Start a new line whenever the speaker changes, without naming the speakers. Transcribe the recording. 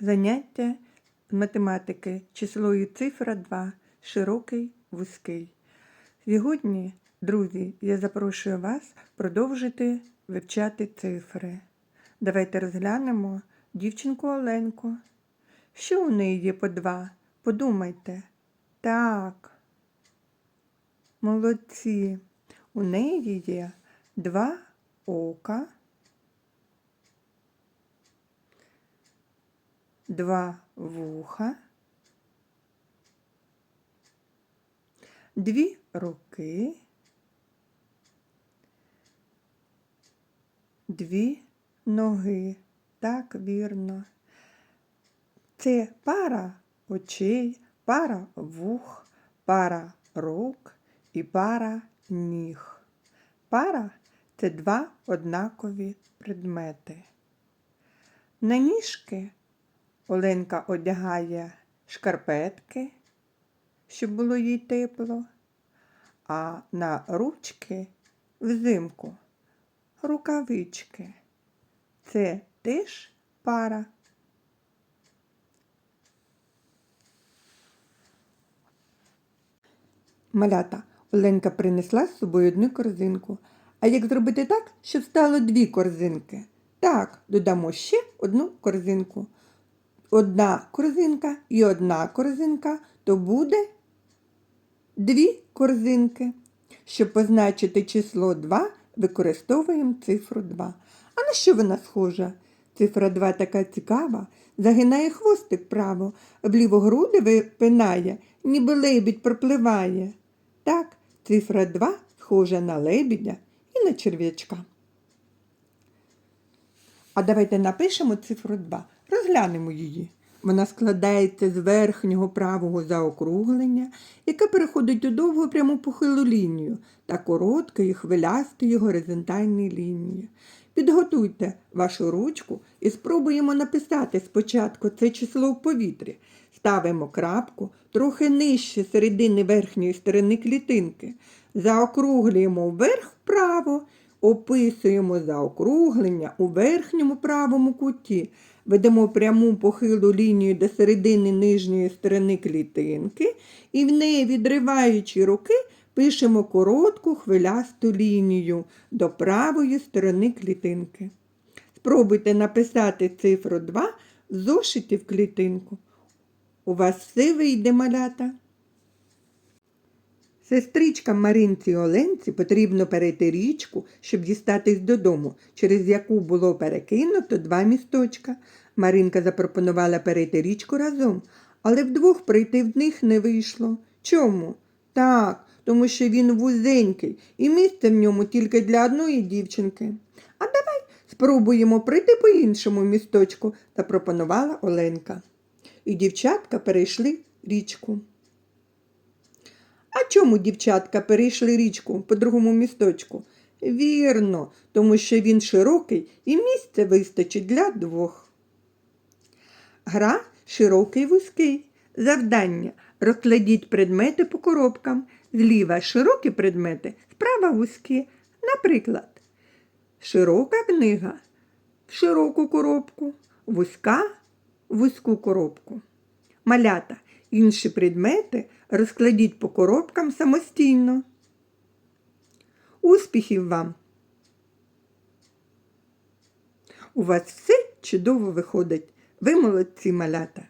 Заняття з математики, число і цифра 2, широкий, вузький. Сьогодні, друзі, я запрошую вас продовжити вивчати цифри. Давайте розглянемо дівчинку Оленку. Що у неї є по два? Подумайте. Так. Молодці. У неї є два ока. Два вуха, дві руки, дві ноги. Так, вірно. Це пара очей, пара вух, пара рук і пара ніг. Пара це два однакові предмети. На ніжки Оленка одягає шкарпетки, щоб було їй тепло, а на ручки взимку рукавички. Це теж пара. Малята, Оленка принесла з собою одну корзинку. А як зробити так, щоб стало дві корзинки? Так, додамо ще одну корзинку одна корзинка і одна корзинка, то буде дві корзинки. Щоб позначити число 2, використовуємо цифру 2. А на що вона схожа? Цифра 2 така цікава, загинає хвостик право, вліво груди випинає, ніби лебідь пропливає. Так, цифра 2 схожа на лебідя і на черв'ячка. А давайте напишемо цифру 2. Розглянемо її. Вона складається з верхнього правого заокруглення, яке переходить у довгу пряму похилу лінію та короткої хвилястої горизонтальної лінії. Підготуйте вашу ручку і спробуємо написати спочатку це число в повітрі. Ставимо крапку трохи нижче середини верхньої сторони клітинки. Заокруглюємо вверх вправо, описуємо заокруглення у верхньому правому куті. Ведемо пряму похилу лінію до середини нижньої сторони клітинки і в неї, відриваючи руки, пишемо коротку хвилясту лінію до правої сторони клітинки. Спробуйте написати цифру 2 в зошиті в клітинку. У вас все вийде малята. Сестричкам Маринці Оленці потрібно перейти річку, щоб дістатись додому, через яку було перекинуто два місточка. Маринка запропонувала перейти річку разом, але вдвох прийти в них не вийшло. Чому? Так, тому що він вузенький і місце в ньому тільки для одної дівчинки. А давай спробуємо прийти по іншому місточку, запропонувала Оленка. І дівчатка перейшли річку. Чому дівчатка перейшли річку по другому місточку? Вірно, тому що він широкий і місце вистачить для двох. Гра широкий вузький. Завдання розкладіть предмети по коробкам. Зліва широкі предмети, справа вузькі. Наприклад, широка книга в широку коробку, вузька в вузьку коробку. Малята. Інші предмети розкладіть по коробкам самостійно. Успіхів вам! У вас все чудово виходить. Ви молодці малята.